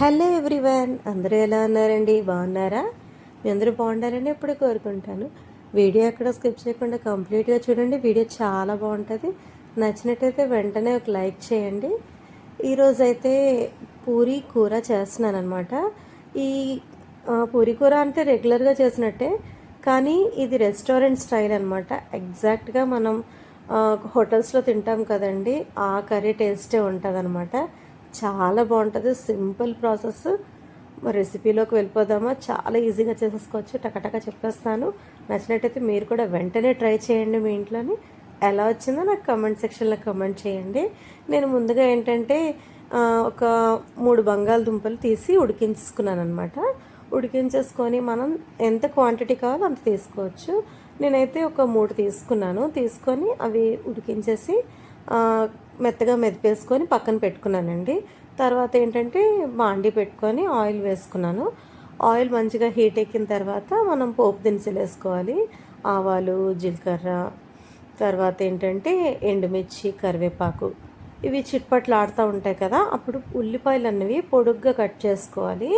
Hello everyone అందరూ ఎలా ఉన్నారండి? బాగున్నారా? మీ అందరూ బాగుండాలని ఎప్పుడు కోరుకుంటాను. వీడియో ఎక్కడ స్కిప్ చేయకుండా కంప్లీట్గా చూడండి. వీడియో చాలా బాగుంటుంది. నచ్చినట్టయితే వెంటనే ఒక లైక్ చేయండి. ఈరోజు అయితే పూరి కూర చేస్తున్నాను అనమాట ఈ పూరి కూర అంటే రెగ్యులర్గా చేసినట్టే కానీ ఇది రెస్టారెంట్ స్టైల్ అనమాట ఎగ్జాక్ట్గా మనం హోటల్స్లో తింటాం కదండి ఆ కర్రీ టేస్టే ఉంటుంది చాలా బాగుంటుంది. Simple process. రెసిపీలోకి వెళ్ళిపోదామా? చాలా ఈజీగా చేసేసుకోవచ్చు. టకటక చెప్పేస్తాను. నచ్చినట్టయితే మీరు కూడా వెంటనే ట్రై చేయండి మీ ఇంట్లోని. ఎలా వచ్చిందో నాకు కమెంట్ సెక్షన్లో కమెంట్ చేయండి. నేను ముందుగా ఏంటంటే ఒక మూడు బంగాళదుంపలు తీసి ఉడికించుకున్నాను అనమాట ఉడికించేసుకొని మనం ఎంత క్వాంటిటీ కావాలో అంత తీసుకోవచ్చు. నేనైతే ఒక మూడు తీసుకున్నాను. తీసుకొని అవి ఉడికించేసి మెత్తగా మెదిపేసుకొని పక్కన పెట్టుకున్నానండి. తర్వాత ఏంటంటే బాండి పెట్టుకొని ఆయిల్ వేసుకున్నాను. ఆయిల్ మంచిగా హీట్ ఎక్కిన తర్వాత మనం పోపు దినుసులు వేసుకోవాలి. ఆవాలు జీలకర్ర తర్వాత ఏంటంటే ఎండుమిర్చి కరివేపాకు ఇవి చిట్పట్లు ఆడుతూ ఉంటాయి కదా అప్పుడు ఉల్లిపాయలు అన్నవి పొడుగ్గా కట్ చేసుకోవాలి.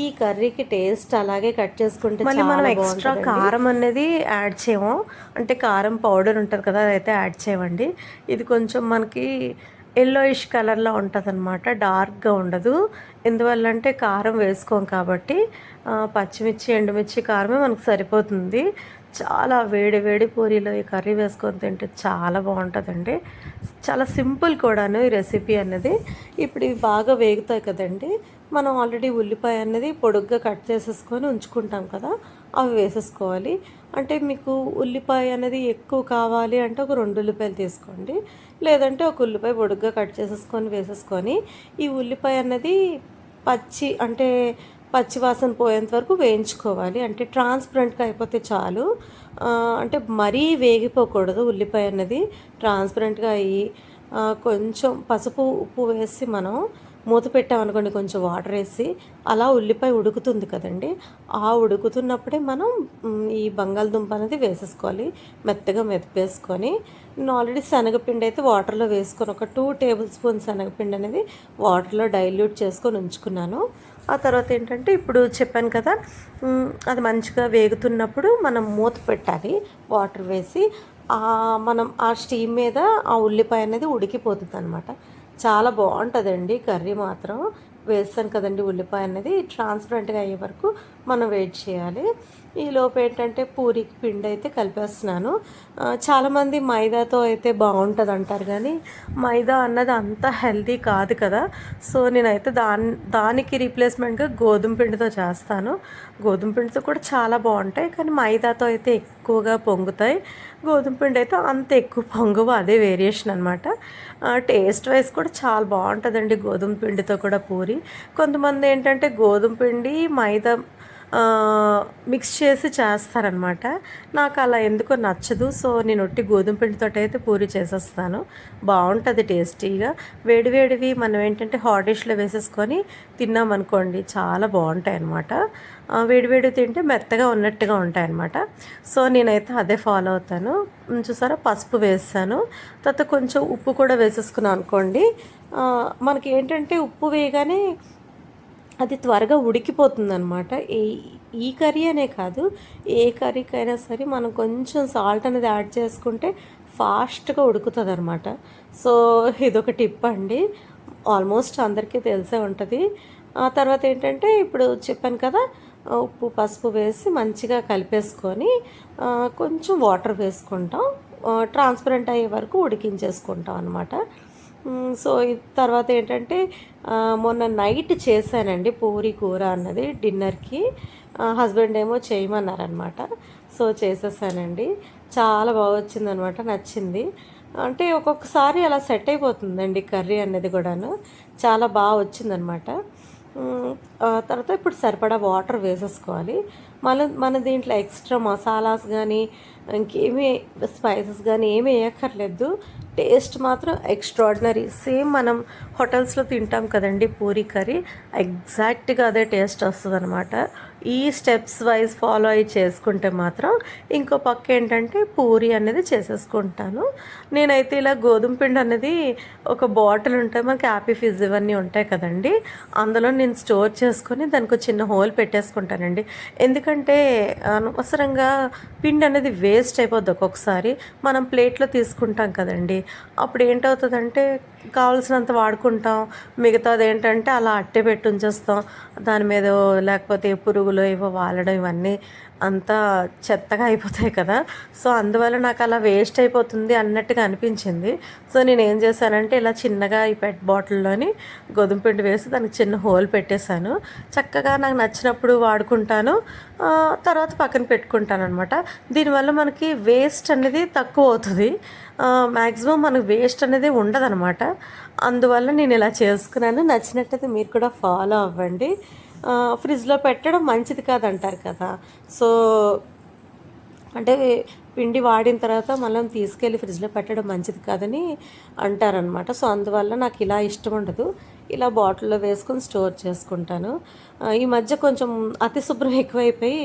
ఈ కర్రీకి టేస్ట్ అలాగే కట్ చేసుకుంటే మళ్ళీ మనం ఎక్స్ట్రా కారం అనేది యాడ్ చేయము. అంటే కారం పౌడర్ ఉంటుంది కదా అదైతే యాడ్ చేయమండి. ఇది కొంచెం మనకి ఎల్లోయిష్ కలర్లో ఉంటుంది అనమాట డార్క్గా ఉండదు. ఎందువల్ల అంటే కారం వేసుకోం కాబట్టి పచ్చిమిర్చి ఎండుమిర్చి కారమే మనకు సరిపోతుంది. చాలా వేడి వేడి పూరీలో ఈ కర్రీ వేసుకొని తింటే చాలా బాగుంటుందండి. చాలా సింపుల్ కూడాను ఈ రెసిపీ అనేది ఇప్పుడు ఇవి బాగా వేగుతాయి కదండి. మనం ఆల్రెడీ ఉల్లిపాయ అనేది పొడుగ్గా కట్ చేసేసుకొని ఉంచుకుంటాం కదా అవి వేసేసుకోవాలి. అంటే మీకు ఉల్లిపాయ అనేది ఎక్కువ కావాలి అంటే ఒక రెండు ఉల్లిపాయలు తీసుకోండి. లేదంటే ఒక ఉల్లిపాయ పొడుగ్గా కట్ చేసేసుకొని వేసేసుకొని ఈ ఉల్లిపాయ అనేది పచ్చి అంటే పచ్చివాసన పోయేంత వరకు వేయించుకోవాలి. అంటే ట్రాన్స్పరెంట్గా అయిపోతే చాలు. అంటే మరీ వేగిపోకూడదు ఉల్లిపాయ అన్నది. ట్రాన్స్పరెంట్గా అయ్యి కొంచెం పసుపు ఉప్పు వేసి మనం మూత పెట్టామనుకోండి కొంచెం వాటర్ వేసి అలా ఉల్లిపాయ ఉడుకుతుంది కదండి. ఆ ఉడుకుతున్నప్పుడే మనం ఈ బంగాళదుంప అనేది వేసేసుకోవాలి. మెత్తగా మెదిపేసుకొని నేను ఆల్రెడీ శనగపిండి అయితే వాటర్లో వేసుకొని ఒక టూ టేబుల్ స్పూన్ శనగపిండి అనేది వాటర్లో డైల్యూట్ చేసుకొని ఉంచుకున్నాను. ఆ తర్వాత ఏంటంటే ఇప్పుడు చెప్పాను కదా అది మంచిగా వేగుతున్నప్పుడు మనం మూత పెట్టాలి వాటర్ వేసి మనం ఆ స్టీమ్ మీద ఆ ఉల్లిపాయ అనేది ఉడికిపోతుంది అనమాట చాలా బాగుంటుందండి కర్రీ మాత్రం. వేస్తాను కదండి ఉల్లిపాయ అనేది ట్రాన్స్పరెంట్గా అయ్యే వరకు మనం వెయిట్ చేయాలి. ఈ లోపు ఏంటంటే పూరికి పిండి అయితే కలిపేస్తున్నాను. చాలామంది మైదాతో అయితే బాగుంటుంది అంటారు కానీ మైదా అన్నది అంత హెల్తీ కాదు కదా. సో నేనైతే దాని దానికి రీప్లేస్మెంట్గా గోధుమ పిండితో చేస్తాను. గోధుమ పిండితో కూడా చాలా బాగుంటాయి కానీ మైదాతో అయితే ఎక్కువగా పొంగుతాయి. గోధుమ పిండి అయితే అంత ఎక్కువ పొంగవు అదే వేరియేషన్ అనమాట టేస్ట్ వైజ్ కూడా చాలా బాగుంటుందండి గోధుమ పిండితో కూడా పూరి. కొంతమంది ఏంటంటే గోధుమ పిండి మైదా మిక్స్ చేసి చేస్తారనమాట నాకు అలా ఎందుకో నచ్చదు. సో నేను ఒట్టి గోధుమ పిండితో అయితే పూరి చేసేస్తాను. బాగుంటుంది టేస్టీగా. వేడివేడివి మనం ఏంటంటే హాట్ డిష్లో వేసేసుకొని తిన్నామనుకోండి చాలా బాగుంటాయి అనమాట వేడివేడి తింటే మెత్తగా ఉన్నట్టుగా ఉంటాయి అనమాట సో నేనైతే అదే ఫాలో అవుతాను. చూసారా? పసుపు వేస్తాను. తర్వాత కొంచెం ఉప్పు కూడా వేసేసుకున్నాను అనుకోండి మనకి ఏంటంటే ఉప్పు వేయగానే అది త్వరగా ఉడికిపోతుంది అనమాట ఈ ఈ కర్రీ అనే కాదు ఏ కర్రీకైనా సరే మనం కొంచెం సాల్ట్ అనేది యాడ్ చేసుకుంటే ఫాస్ట్గా ఉడుకుతుంది అనమాట సో ఇదొక టిప్ అండి. ఆల్మోస్ట్ అందరికీ తెలిసే ఉంటుంది. ఆ తర్వాత ఏంటంటే ఇప్పుడు చెప్పాను కదా ఉప్పు పసుపు వేసి మంచిగా కలిపేసుకొని కొంచెం వాటర్ వేసుకుంటాం. ట్రాన్స్పరెంట్ అయ్యే వరకు ఉడికించేసుకుంటాం అనమాట సో తర్వాత ఏంటంటే మొన్న నైట్ చేశానండి పూరి కూర అన్నది డిన్నర్కి. హస్బెండ్ ఏమో చేయమన్నారనమాట సో చేసేసానండి. చాలా బాగా వచ్చిందనమాట నచ్చింది. అంటే ఒక్కొక్కసారి అలా సెట్ అయిపోతుందండి కర్రీ అనేది కూడాను. చాలా బాగా వచ్చిందనమాట తర్వాత ఇప్పుడు సరిపడా వాటర్ వేసేసుకోవాలి. మన మన దీంట్లో ఎక్స్ట్రా మసాలాస్ కానీ ఇంకేమీ స్పైసెస్ కానీ ఏమీ వేయక్కర్లేదు. టేస్ట్ మాత్రం ఎక్స్ట్రాడినరీ. సేమ్ మనం హోటల్స్లో తింటాం కదండి పూరి కర్రీ ఎగ్జాక్ట్గా అదే టేస్ట్ వస్తుంది అనమాట ఈ స్టెప్స్ వైజ్ ఫాలో అయ్యి చేసుకుంటే మాత్రం ఇంకో పక్క ఏంటంటే పూరి అనేది చేసేసుకుంటాను. నేనైతే ఇలా గోధుమ పిండి అనేది ఒక బాటిల్ ఉంటాయి మనకి హ్యాపీ ఫిజ్ ఇవన్నీ ఉంటాయి కదండి. అందులో నేను స్టోర్ చేసుకొని దానికి ఒక చిన్న హోల్ పెట్టేసుకుంటానండి. ఎందుకంటే అనవసరంగా పిండి అనేది వేస్ట్ అయిపోద్ది ఒక్కొక్కసారి. మనం ప్లేట్లో తీసుకుంటాం కదండి. అప్పుడు ఏంటవుతుందంటే కావాల్సినంత వాడుకుంటాం మిగతాది ఏంటంటే అలా అట్టే పెట్టి ఉంచేస్తాం దాని మీద లేకపోతే పురుగులు ఏవో వాలడం ఇవన్నీ అంతా చెత్తగా అయిపోతాయి కదా. సో అందువల్ల నాకు అలా వేస్ట్ అయిపోతుంది అన్నట్టుగా అనిపించింది. సో నేను ఏం చేశానంటే ఇలా చిన్నగా ఈ పెట్ బాటిల్లోని గోధుమ పిండి వేసి దానికి చిన్న హోల్ పెట్టేశాను. చక్కగా నాకు నచ్చినప్పుడు వాడుకుంటాను. తర్వాత పక్కన పెట్టుకుంటాను అనమాట దీనివల్ల మనకి వేస్ట్ అనేది తక్కువ అవుతుంది. మ్యాక్సిమం మనకు వేస్ట్ అనేది ఉండదనమాట అందువల్ల నేను ఇలా చేసుకున్నాను. నచ్చినట్టయితే మీరు కూడా ఫాలో అవ్వండి. ఫ్రిడ్జ్లో పెట్టడం మంచిది కాదంటారు కదా. సో అంటే పిండి వాడిన తర్వాత మనం తీసుకెళ్ళి ఫ్రిడ్జ్లో పెట్టడం మంచిది కాదని అంటారనమాట సో అందువల్ల నాకు ఇలా ఇష్టం ఉండదు. ఇలా బాటిల్లో వేసుకొని స్టోర్ చేసుకుంటాను. ఈ మధ్య కొంచెం అతి శుభ్రం ఎక్కువైపోయి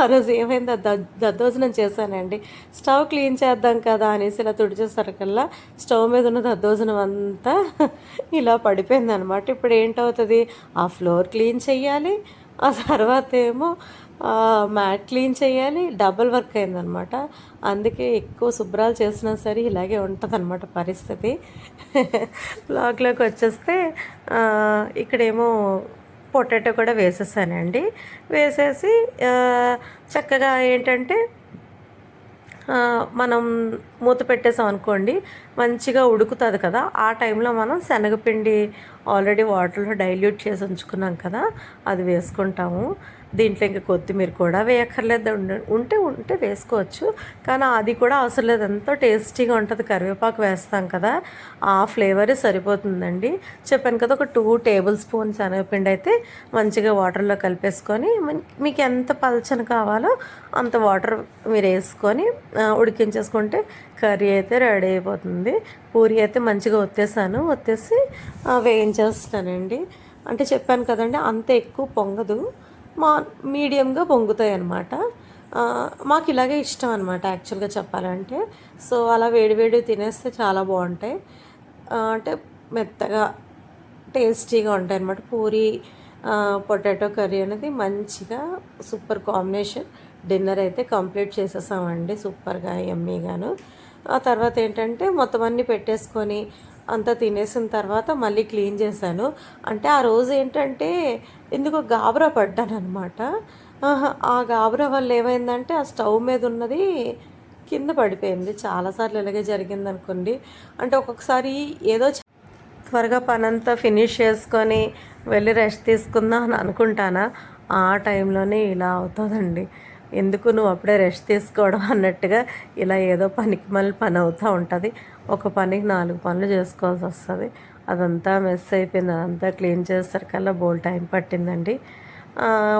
ఆ రోజు ఏమైందో దద్దోజనం చేశానండి. స్టవ్ క్లీన్ చేద్దాం కదా అనేసి ఇలా తుడిచేసరికల్లా స్టవ్ మీద ఉన్న దద్దోజనం అంతా ఇలా పడిపోయింది అనమాట ఇప్పుడు ఏంటవుతుంది? ఆ ఫ్లోర్ క్లీన్ చేయాలి ఆ తర్వాత ఏమో మ్యాట్ క్లీన్ చేయాలి డబుల్ వర్క్ అయిందనమాట. అందుకే ఎక్కువ శుభ్రాలు చేసినా సరే ఇలాగే ఉంటుంది అనమాట పరిస్థితి. బ్లాగ్లోకి వచ్చేస్తే ఇక్కడేమో పొటాటో కూడా వేసేసానండి. వేసేసి చక్కగా ఏంటంటే మనం మూత పెట్టేసాం అనుకోండి మంచిగా ఉడుకుతుంది కదా. ఆ టైంలో మనం శనగపిండి ఆల్రెడీ వాటర్లో డైల్యూట్ చేసి ఉంచుకున్నాం కదా అది వేసుకుంటాము. దీంట్లో ఇంకా కొత్తిమీర కూడా వేయక్కర్లేదు. ఉంటే ఉంటే వేసుకోవచ్చు. కానీ అది కూడా అవసరం లేదు. ఎంతో టేస్టీగా ఉంటుంది. కరివేపాకు వేస్తాం కదా ఆ ఫ్లేవరే సరిపోతుందండి. చెప్పాను కదా ఒక టూ టేబుల్ స్పూన్స్ శనగపిండి అయితే మంచిగా వాటర్లో కలిపేసుకొని మీకు ఎంత పలచన కావాలో అంత వాటర్ మీరు వేసుకొని ఉడికించేసుకుంటే కర్రీ అయితే రెడీ అయిపోతుంది. పూరి అయితే మంచిగా ఒత్తేసాను. ఒత్తేసి వేయించేస్తానండి. అంటే చెప్పాను కదండి అంత ఎక్కువ పొంగదు. మా మీడియంగా పొంగుతాయి అన్నమాట మాకు ఇలాగే ఇష్టం అనమాట యాక్చువల్గా చెప్పాలంటే. సో అలా వేడివేడి తినేస్తే చాలా బాగుంటాయి. అంటే మెత్తగా టేస్టీగా ఉంటాయి అనమాట పూరి పొటాటో కర్రీ అనేది మంచిగా సూపర్ కాంబినేషన్. డిన్నర్ అయితే కంప్లీట్ చేసేసామండి సూపర్గా ఎమ్మీగాను ఆ తర్వాత ఏంటంటే మొత్తం అన్నీ పెట్టేసుకొని అంతా తినేసిన తర్వాత మళ్ళీ క్లీన్ చేశాను. అంటే ఆ రోజు ఏంటంటే ఎందుకో గాబరా పడ్డాను అనమాట ఆ గాబరా వల్ల ఏమైందంటే ఆ స్టవ్ మీద ఉన్నది కింద పడిపోయింది. చాలాసార్లు ఇలాగే జరిగింది అనుకోండి అంటే ఒక్కొక్కసారి ఏదో త్వరగా పనంతా ఫినిష్ చేసుకొని వెళ్ళి రెస్ట్ తీసుకుందాం అని అనుకుంటానా? ఆ టైంలోనే ఇలా అవుతుందండి. ఎందుకు నువ్వు అప్పుడే రెస్ట్ తీసుకోవడం అన్నట్టుగా ఇలా ఏదో పనికి మళ్ళీ పని అవుతూ ఉంటుంది. ఒక పనికి నాలుగు పనులు చేసుకోవాల్సి వస్తుంది. అదంతా మెస్ అయిపోయింది. అదంతా క్లీన్ చేసేసరికల్లా బోల్ టైం పట్టిందండి.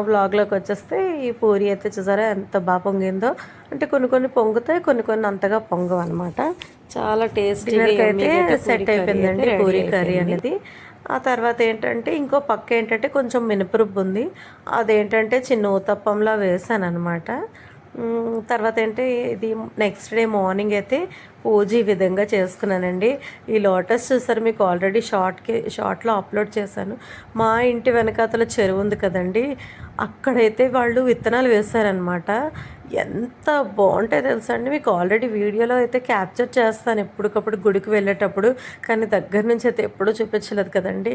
వ్లాగ్లోకి వచ్చేస్తే ఈ పూరి అయితే చూసారా ఎంత బాగా పొంగిందో. అంటే కొన్ని కొన్ని పొంగుతాయి కొన్ని కొన్ని అంతగా పొంగవు అనమాట చాలా టేస్టీగా అయితే సెట్ అయిపోయిందండి. పూరి కర్రీ అనేది. ఆ తర్వాత ఏంటంటే ఇంకో పక్క ఏంటంటే కొంచెం మినపరుబ్బు ఉంది అదేంటంటే చిన్న ఊతప్పంలా వేసాను అనమాట తర్వాత ఏంటి ఇది నెక్స్ట్ డే మార్నింగ్ అయితే పూజ ఈ విధంగా చేసుకున్నానండి. ఈ లోటస్ చూసారు మీకు ఆల్రెడీ షార్ట్కి షార్ట్లో అప్లోడ్ చేశాను. మా ఇంటి వెనకాతల చెరువు ఉంది కదండి. అక్కడైతే వాళ్ళు విత్తనాలు వేశారనమాట ఎంత బాగుంటాయి తెలుసా అండి. మీకు ఆల్రెడీ వీడియోలో అయితే క్యాప్చర్ చేస్తాను ఎప్పటికప్పుడు గుడికి వెళ్ళేటప్పుడు. కానీ దగ్గర నుంచి అయితే ఎప్పుడూ చూపించలేదు కదండి.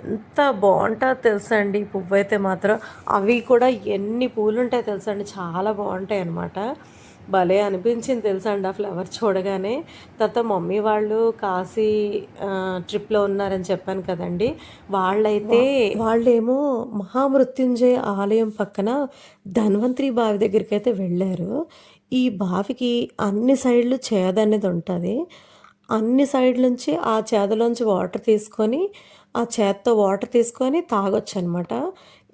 ఎంత బాగుంటుందో తెలుసా అండి. ఈ పువ్వు అయితే మాత్రం అవి కూడా ఎన్ని పూలు ఉంటాయో తెలుసా అండి. చాలా బాగుంటాయి అన్నమాట భలే అనిపించింది తెలుసా అండి ఆ ఫ్లవర్ చూడగానే. తర్వాత మమ్మీ వాళ్ళు కాశీ ట్రిప్లో ఉన్నారని చెప్పాను కదండి. వాళ్ళైతే వాళ్ళేమో మహామృత్యుంజయ ఆలయం పక్కన ధన్వంతరి బావి దగ్గరికి అయితే వెళ్ళారు. ఈ బావికి అన్ని సైడ్లు చేద అనేది ఉంటుంది. అన్ని సైడ్ నుంచి ఆ చేదలోంచి వాటర్ తీసుకొని ఆ చేత్తో వాటర్ తీసుకొని తాగొచ్చు అనమాట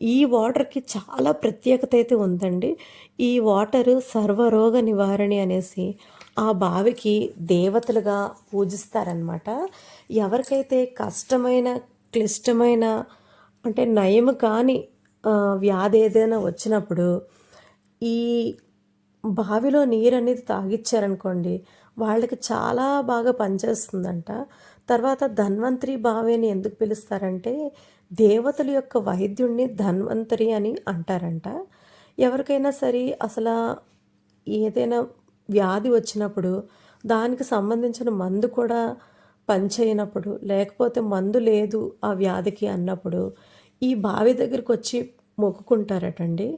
ఈ వాటర్కి చాలా ప్రత్యేకత అయితే ఉందండి. ఈ వాటర్ సర్వరోగ నివారణి అనేసి ఆ బావికి దేవతలుగా పూజిస్తారనమాట ఎవరికైతే కష్టమైన క్లిష్టమైన అంటే నయం కాని వ్యాధి ఏదైనా వచ్చినప్పుడు ఈ బావిలో నీరు అనేది తాగిచ్చారనుకోండి వాళ్ళకి చాలా బాగా పనిచేస్తుందంట. తర్వాత ధన్వంతరి భావేని ఎందుకు పిలుస్తారంటే దేవతల యొక్క వైద్యుణ్ణి ధన్వంతరి అని అంటారంట. ఎవరికైనా సరే అసలు ఏదైనా వ్యాధి వచ్చినప్పుడు దానికి సంబంధించిన మందు కూడా పనిచేయనప్పుడు లేకపోతే మందు లేదు ఆ వ్యాధికి అన్నప్పుడు ఈ బావి దగ్గరికి వచ్చి మొక్కుకుంటారటండి.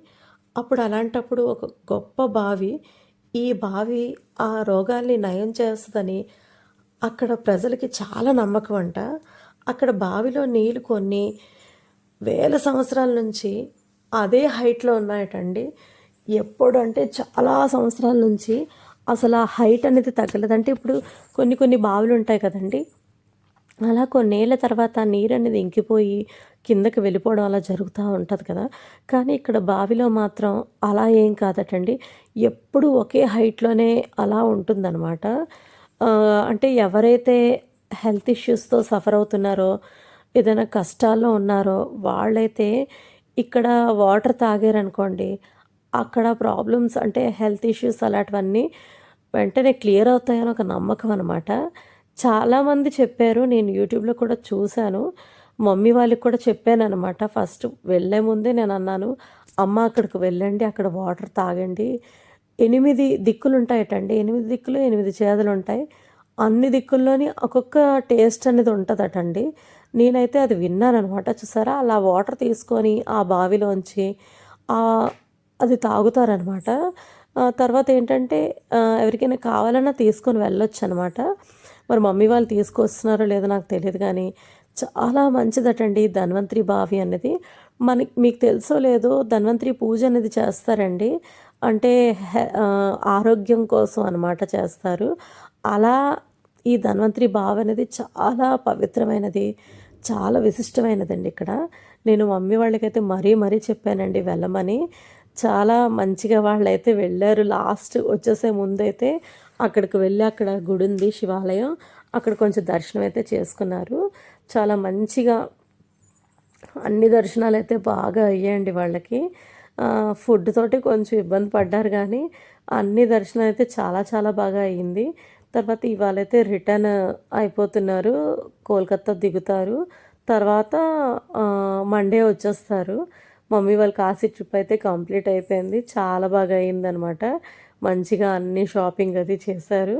అప్పుడు అలాంటప్పుడు ఒక గొప్ప బావి ఈ బావి ఆ రోగాల్ని నయం చేస్తుందని అక్కడ ప్రజలకి చాలా నమ్మకం అంట. అక్కడ బావిలో నీళ్ళు కొన్ని వేల సంవత్సరాల నుంచి అదే హైట్లో ఉన్నాయటండి. ఎప్పుడంటే చాలా సంవత్సరాల నుంచి అసలు ఆ హైట్ అనేది తగ్గలేదంటే ఇప్పుడు కొన్ని కొన్ని బావులు ఉంటాయి కదండి. అలా కొన్నేళ్ళ తర్వాత నీరు అనేది ఇంకిపోయి కిందకి వెళ్ళిపోవడం అలా జరుగుతూ ఉంటుంది కదా. కానీ ఇక్కడ బావిలో మాత్రం అలా ఏం కాదటండి. ఎప్పుడు ఒకే హైట్లోనే అలా ఉంటుందన్నమాట. అంటే ఎవరైతే హెల్త్ ఇష్యూస్తో సఫర్ అవుతున్నారో ఏదైనా కష్టాల్లో ఉన్నారో వాళ్ళైతే ఇక్కడ వాటర్ తాగారనుకోండి అక్కడ ప్రాబ్లమ్స్ అంటే హెల్త్ ఇష్యూస్ అలాంటివన్నీ వెంటనే క్లియర్ అవుతాయని ఒక నమ్మకం అనమాట చాలామంది చెప్పారు నేను యూట్యూబ్లో కూడా చూశాను మమ్మీ వాళ్ళకి కూడా చెప్పాను అనమాట ఫస్ట్ వెళ్ళే ముందే నేను అన్నాను అమ్మ అక్కడికి వెళ్ళండి అక్కడ వాటర్ తాగండి. ఎనిమిది దిక్కులుంటాయటండి. ఎనిమిది దిక్కులు ఎనిమిది చేదలు ఉంటాయి అన్ని దిక్కుల్లోని ఒక్కొక్క టేస్ట్ అనేది ఉంటుందటండి. నేనైతే అది విన్నానమాట చూసారా? అలా వాటర్ తీసుకొని ఆ బావిలోంచి అది తాగుతారనమాట. తర్వాత ఏంటంటే ఎవరికైనా కావాలన్నా తీసుకొని వెళ్ళొచ్చు అనమాట మరి మమ్మీ వాళ్ళు తీసుకొస్తున్నారో లేదో నాకు తెలియదు కానీ చాలా మంచిదటండి ధన్వంతరి బావి అనేది. మనకి మీకు తెలుసో లేదో ధన్వంతరి పూజ అనేది చేస్తారండి. అంటే హె- ఆరోగ్యం కోసం అనమాట చేస్తారు. అలా ఈ ధన్వంతరి బావి అనేది చాలా పవిత్రమైనది చాలా విశిష్టమైనదండి ఇక్కడ. నేను మమ్మీ వాళ్ళకైతే మరీ మరీ చెప్పానండి వెళ్ళమని. చాలా మంచిగా వాళ్ళైతే వెళ్ళారు. లాస్ట్ వచ్చేసే ముందైతే అక్కడికి వెళ్ళి అక్కడ గుడి ఉంది శివాలయం. అక్కడ కొంచెం దర్శనం అయితే చేసుకున్నారు. చాలా మంచిగా అన్ని దర్శనాలు అయితే బాగా అయ్యాయండి వాళ్ళకి. ఫుడ్ తోటి కొంచెం ఇబ్బంది పడ్డారు కానీ అన్ని దర్శనం అయితే చాలా చాలా బాగా అయ్యింది. తర్వాత ఇవాళైతే రిటర్న్ అయిపోతున్నారు కోల్కతా దిగుతారు. తర్వాత మండే వచ్చేస్తారు. మమ్మీ వాళ్ళ కాశీ ట్రిప్ అయితే కంప్లీట్ అయిపోయింది. చాలా బాగా అయిందనమాట మంచిగా అన్ని షాపింగ్ అది చేశారు.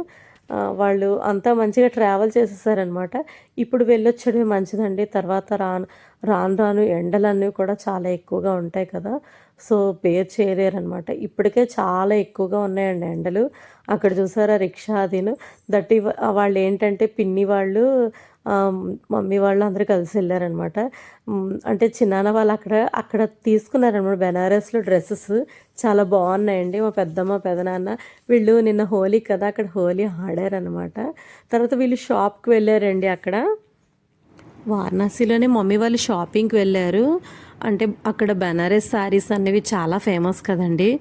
వాళ్ళు అంతా మంచిగా ట్రావెల్ చేసేసారనమాట ఇప్పుడు వెళ్ళొచ్చడమే మంచిదండి. తర్వాత రాను రాను రాను ఎండలన్నీ కూడా చాలా ఎక్కువగా ఉంటాయి కదా. సో బేర్ చేయలేరనమాట ఇప్పటికే చాలా ఎక్కువగా ఉన్నాయండి ఎండలు. అక్కడ చూసారా రిక్షా అదిను దట్ ఈ వాళ్ళు ఏంటంటే పిన్ని వాళ్ళు మమ్మీ వాళ్ళు అందరూ కలిసి వెళ్ళారనమాట. అంటే చిన్నాన్న వాళ్ళు అక్కడ అక్కడ తీసుకున్నారనమాట బెనారస్లో డ్రెస్సెస్. చాలా బాగున్నాయండి మా పెద్దమ్మ పెదనాన్న. వీళ్ళు నిన్న హోలీ కదా అక్కడ హోలీ ఆడారనమాట. తర్వాత వీళ్ళు షాప్కి వెళ్ళారండి అక్కడ. వారణాసిలోనే మమ్మీ వాళ్ళు షాపింగ్కి వెళ్ళారు. అంటే అక్కడ బెనారస్ శారీస్ అనేవి చాలా ఫేమస్ కదండి.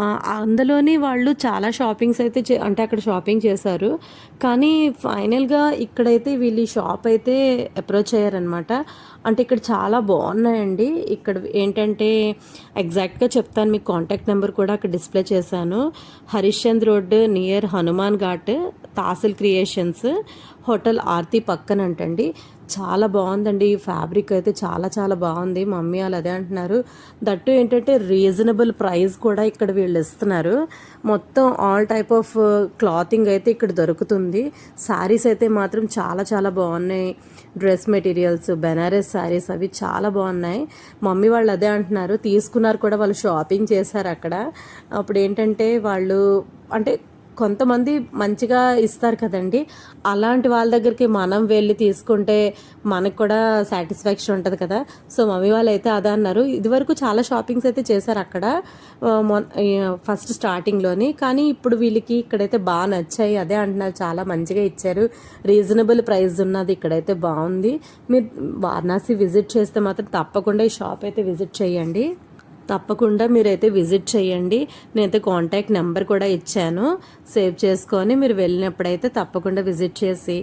అందులోని వాళ్ళు చాలా షాపింగ్స్ అయితే చే- అంటే అక్కడ షాపింగ్ చేశారు. కానీ ఫైనల్గా ఇక్కడైతే వీళ్ళు షాప్ అయితే అప్రోచ్ అయ్యారనమాట అంటే ఇక్కడ చాలా బాగున్నాయండి. ఇక్కడ ఏంటంటే ఎగ్జాక్ట్గా చెప్తాను మీకు కాంటాక్ట్ నెంబర్ కూడా అక్కడ డిస్ప్లే చేశాను. హరిశ్చంద్ రోడ్ నియర్ హనుమాన్ ఘాట్ తాసిల్ క్రియేషన్స్ హోటల్ ఆర్తి పక్కన అంటండి చాలా బాగుందండి. ఈ ఫ్యాబ్రిక్ అయితే చాలా చాలా బాగుంది. మమ్మీ వాళ్ళు అదే అంటున్నారు. దట్టు ఏంటంటే రీజనబుల్ ప్రైస్ కూడా ఇక్కడ వీళ్ళు ఇస్తున్నారు. మొత్తం ఆల్ టైప్ ఆఫ్ క్లాతింగ్ అయితే ఇక్కడ దొరుకుతుంది. శారీస్ అయితే మాత్రం చాలా చాలా బాగున్నాయి. డ్రెస్ మెటీరియల్స్ బెనారస్ శారీస్ అవి చాలా బాగున్నాయి. మమ్మీ వాళ్ళు అదే అంటున్నారు. తీసుకున్నారు కూడా వాళ్ళు షాపింగ్ చేశారు అక్కడ. అప్పుడు ఏంటంటే వాళ్ళు అంటే కొంతమంది మంచిగా ఇస్తారు కదండి. అలాంటి వాళ్ళ దగ్గరికి మనం వెళ్ళి తీసుకుంటే మనకు కూడా సాటిస్ఫాక్షన్ ఉంటుంది కదా. సో మమ్మీ వాళ్ళు అయితే అదే అన్నారు. ఇదివరకు చాలా షాపింగ్స్ అయితే చేశారు అక్కడ. ఫస్ట్ స్టార్టింగ్లోని. కానీ ఇప్పుడు వీళ్ళకి ఇక్కడైతే బాగా నచ్చాయి. అదే అంటున్నారు. చాలా మంచిగా ఇచ్చారు. రీజనబుల్ ప్రైస్ ఉన్నది. ఇక్కడైతే బాగుంది. మీరు వారణాసి విజిట్ చేస్తే మాత్రం తప్పకుండా ఈ షాప్ అయితే విజిట్ చేయండి. తప్పకుండా మీరైతే విజిట్ చేయండి. నేనైతే కాంటాక్ట్ నెంబర్ కూడా ఇచ్చాను. సేవ్ చేసుకొని మీరు వెళ్ళినప్పుడైతే తప్పకుండా విజిట్ చేసి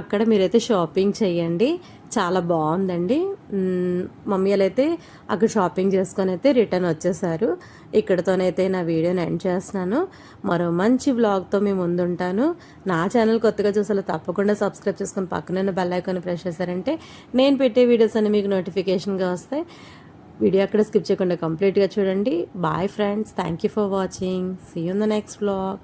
అక్కడ మీరైతే షాపింగ్ చేయండి. చాలా బాగుందండి. మమ్మీ అయితే అక్కడ షాపింగ్ చేసుకొని అయితే రిటర్న్ వచ్చేసారు. ఇక్కడతోనైతే నా వీడియోని ఎండ్ చేస్తున్నాను. మరో మంచి వ్లాగ్తో మేము ముందుంటాను. నా ఛానల్ కొత్తగా చూసాలో తప్పకుండా సబ్స్క్రైబ్ చేసుకొని పక్కన బెల్ ఐకాన్ ప్రెస్ చేశారంటే నేను పెట్టే వీడియోస్ అన్ని మీకు నోటిఫికేషన్గా వస్తాయి. వీడియో అక్కడ స్కిప్ చేయకుండా కంప్లీట్గా చూడండి. Bye friends thank you for watching see you the next blog